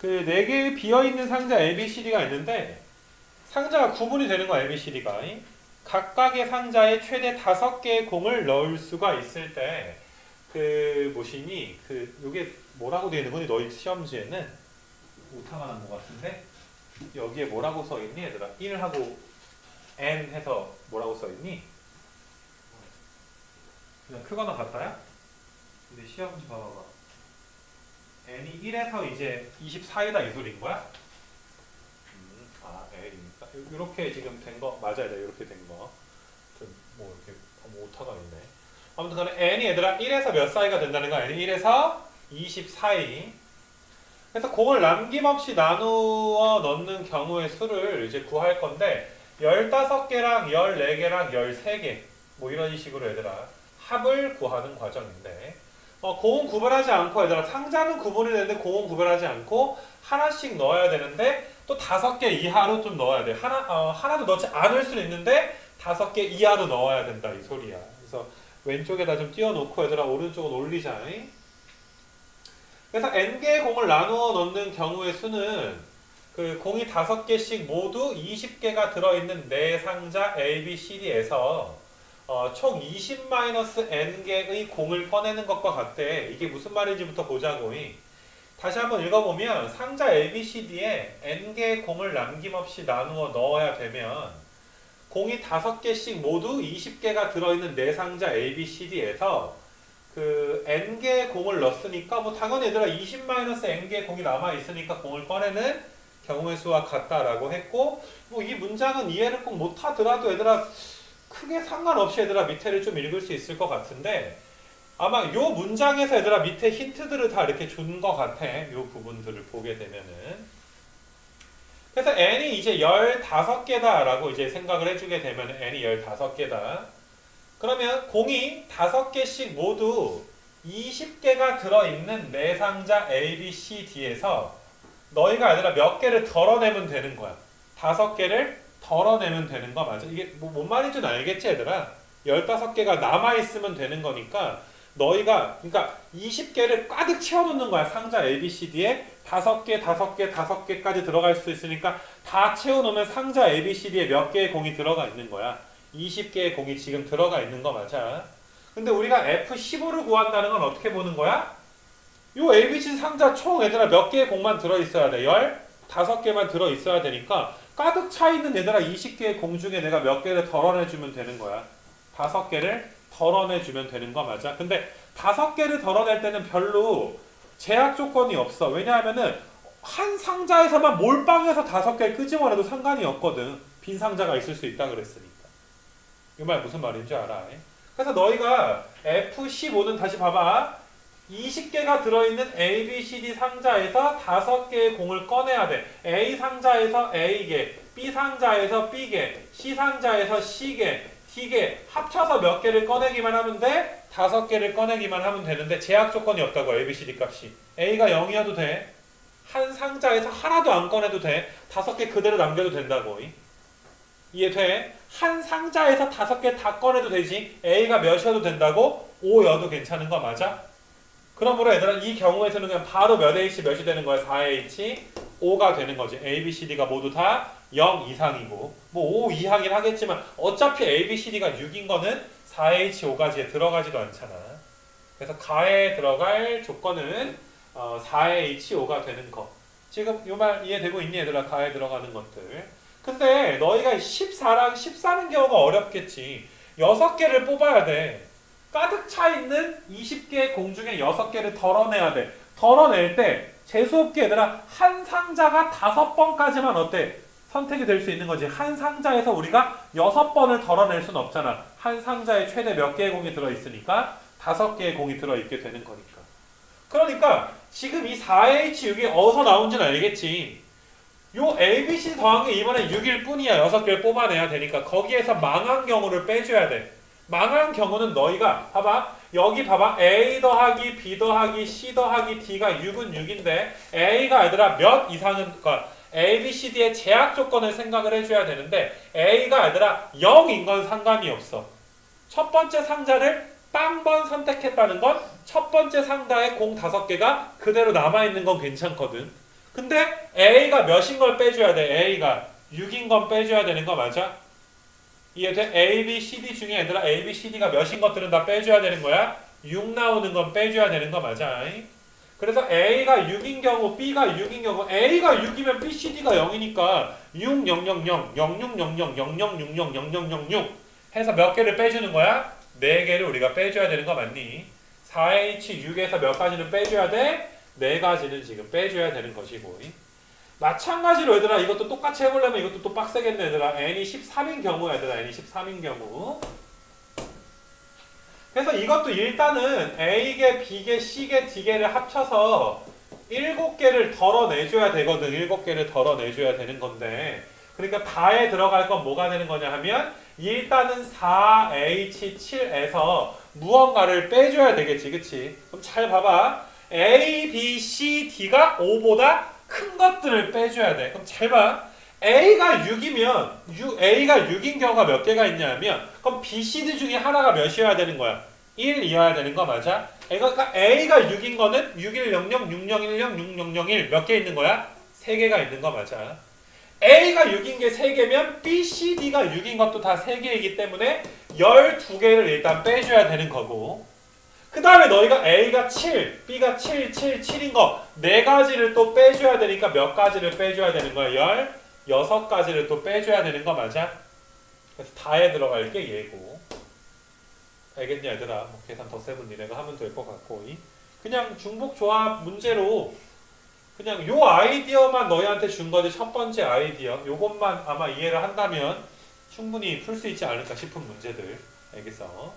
그 네 개의 비어 있는 상자 A, B, C, D가 있는데 상자가 구분이 되는 거야 A, B, C, D가. 각각의 상자에 최대 다섯 개의 공을 넣을 수가 있을 때그 뭐시니 그 요게 뭐라고 되어 있는 거니 너희 시험지에는. 오타가 난 것 같은데? 여기에 뭐라고 써 있니 얘들아? 1하고 n 해서 뭐라고 써 있니? 그냥 크거나 같다야 근데 시험지 봐봐봐 n이 1에서 이제 24이다 이 소리인 거야? 음, 아 l이니까? 이렇게 지금 된 거 맞아야 돼 이렇게 된거좀뭐 이렇게 뭐 오타가 있네. 아무튼 간에 n이 얘들아 1에서 몇 사이가 된다는 거야? N이 1에서 20 사이. 그래서 공을 남김없이 나누어 넣는 경우의 수를 이제 구할 건데 15개랑 14개랑 13개 뭐 이런 식으로 얘들아 합을 구하는 과정인데 어, 공은 구별하지 않고 얘들아 상자는 구분이 되는데 공은 구별하지 않고 하나씩 넣어야 되는데 또 다섯 개 이하로 좀 넣어야 돼. 하나, 어, 하나도 넣지 않을 수는 있는데 다섯 개 이하로 넣어야 된다 이 소리야. 그래서 왼쪽에다 좀 띄워놓고 얘들아 오른쪽은 올리자 그래서 n개의 공을 나누어 넣는 경우의 수는 그 공이 다섯 개씩 모두 20개가 들어있는 네 상자 A, B, C, D에서 어, 총 20-n개의 공을 꺼내는 것과 같대. 이게 무슨 말인지부터 보자고. 다시 한번 읽어보면 상자 A, B, C, D에 n개의 공을 남김없이 나누어 넣어야 되면 공이 다섯 개씩 모두 20개가 들어있는 네 상자 A, B, C, D에서 그 n개의 공을 넣었으니까 뭐 당연히 얘들아 20-n개의 공이 남아 있으니까 공을 꺼내는 경우의 수와 같다라고 했고 뭐 이 문장은 이해를 꼭 못하더라도 얘들아 크게 상관없이 얘들아 밑에를 좀 읽을 수 있을 것 같은데 아마 요 문장에서 얘들아 밑에 힌트들을 다 이렇게 준 것 같아. 요 부분들을 보게 되면은. 그래서 n이 이제 15개다 라고 이제 생각을 해주게 되면 n이 15개다. 그러면 공이 5개씩 모두 20개가 들어있는 네 상자 A, B, C, D에서 너희가 아니라 몇 개를 덜어내면 되는 거야. 다섯 개를 덜어내면 되는 거 맞아? 이게 뭐, 뭔 말인지는 알겠지 얘들아? 15개가 남아있으면 되는 거니까 너희가 그러니까 20개를 가득 채워놓는 거야 상자 A, B, C, D에 다섯 개, 다섯 개, 다섯 개까지 들어갈 수 있으니까 다 채워놓으면 상자 A, B, C, D에 몇 개의 공이 들어가 있는 거야 20개의 공이 지금 들어가 있는 거 맞아 근데 우리가 F15를 구한다는 건 어떻게 보는 거야? 요 ABC 상자 총 얘들아 몇 개의 공만 들어있어야 돼? 15개만 들어있어야 되니까 가득 차 있는 얘들아 20개의 공 중에 내가 몇 개를 덜어내주면 되는 거야? 5개를 덜어내주면 되는 거 맞아? 근데 5개를 덜어낼 때는 별로 제약 조건이 없어. 왜냐하면은 한 상자에서만 몰빵해서 5개를 끄집어내도 상관이 없거든. 빈 상자가 있을 수 있다 그랬으니까. 이 말 무슨 말인지 알아? 그래서 너희가 F15는 다시 봐봐 20개가 들어있는 A, B, C, D 상자에서 5개의 공을 꺼내야 돼. A 상자에서 A개, B 상자에서 B개, C 상자에서 C개, D개 합쳐서 몇 개를 꺼내기만 하면 돼. 5개를 꺼내기만 하면 되는데 제약 조건이 없다고 A, B, C, D 값이. A가 0이어도 돼. 한 상자에서 하나도 안 꺼내도 돼. 5개 그대로 남겨도 된다고. 이해 돼? 한 상자에서 5개 다 꺼내도 되지. A가 몇이어도 된다고? 5여도 괜찮은 거 맞아? 그러므로 얘들아 이 경우에서는 그냥 바로 몇 H 몇이 되는 거야? 4H 5가 되는 거지. A, B, C, D가 모두 다 0 이상이고 뭐 5 이하긴 하겠지만 어차피 A, B, C, D가 6인 거는 4H 5까지에 들어가지도 않잖아. 그래서 가에 들어갈 조건은 어, 4H 5가 되는 거. 지금 이말 이해되고 있니 얘들아? 가에 들어가는 것들. 근데 너희가 14랑 14는 경우가 어렵겠지. 6개를 뽑아야 돼. 가득 차 있는 20개의 공 중에 6개를 덜어내야 돼. 덜어낼 때 재수없게 얘들아 한 상자가 다섯 번까지만 어때? 선택이 될 수 있는 거지. 한 상자에서 우리가 여섯 번을 덜어낼 수는 없잖아. 한 상자에 최대 몇 개의 공이 들어있으니까 다섯 개의 공이 들어있게 되는 거니까. 그러니까 지금 이 4H6이 어디서 나온지는 알겠지. 요 ABC 더한 게 이번에 6일 뿐이야. 6개를 뽑아내야 되니까 거기에서 망한 경우를 빼줘야 돼. 망한 경우는 너희가 봐봐. 여기 봐봐. A 더하기 B 더하기 C 더하기 D가 6은 6인데 A가 얘들아 몇 이상은 그러니까 A, B, C, D의 제약 조건을 생각을 해줘야 되는데 A가 얘들아 0인 건 상관이 없어. 첫 번째 상자를 빵번 선택했다는 건 첫 번째 상자에 공 5개가 그대로 남아있는 건 괜찮거든. 근데 A가 몇인 걸 빼줘야 돼? A가 6인 건 빼줘야 되는 거 맞아? 이해돼? A, B, C, D 중에 얘들아 A, B, C, D가 몇인 것들은 다 빼줘야 되는 거야? 6 나오는 건 빼줘야 되는 거 맞아? 그래서 A가 6인 경우, B가 6인 경우, A가 6이면 B, C, D가 0이니까 6, 0, 0, 0, 0, 6, 0, 0, 0, 0, 6, 0, 0, 0, 0, 6 해서 몇 개를 빼주는 거야? 4개를 우리가 빼줘야 되는 거 맞니? 4H 6에서 몇 가지는 빼줘야 돼? 4가지는 지금 빼줘야 되는 것이고 마찬가지로 얘들아 이것도 똑같이 해보려면 이것도 또 빡세겠네 얘들아. N이 13인 경우 얘들아. N이 13인 경우. 그래서 이것도 일단은 A개, B개, C개, D개를 합쳐서 7개를 덜어내줘야 되거든. 7개를 덜어내줘야 되는 건데. 그러니까 다에 들어갈 건 뭐가 되는 거냐 하면 일단은 4H7에서 무언가를 빼줘야 되겠지. 그치? 그럼 잘 봐봐. A, B, C, D가 5보다 큰 것들을 빼줘야 돼. 그럼 잘 봐. A가 6이면 A가 6인 경우가 몇 개가 있냐면 그럼 B, C, D 중에 하나가 몇이어야 되는 거야? 1이어야 되는 거 맞아? 그러니까 A가 6인 거는 6100, 6010, 6001 몇 개 있는 거야? 3개가 있는 거 맞아. A가 6인 게 3개면 B, C, D가 6인 것도 다 3개이기 때문에 12개를 일단 빼줘야 되는 거고 그 다음에 너희가 A가 7, B가 7, 7, 7인 거 4가지를 또 빼줘야 되니까 몇 가지를 빼줘야 되는 거야? 16가지를 또 빼줘야 되는 거 맞아? 그래서 다에 들어갈 게 얘고 알겠냐 얘들아 뭐 계산 덧셈은 니네가 하면 될 것 같고 이? 그냥 중복 조합 문제로 그냥 요 아이디어만 너희한테 준 거지 첫 번째 아이디어 요것만 아마 이해를 한다면 충분히 풀 수 있지 않을까 싶은 문제들 알겠어?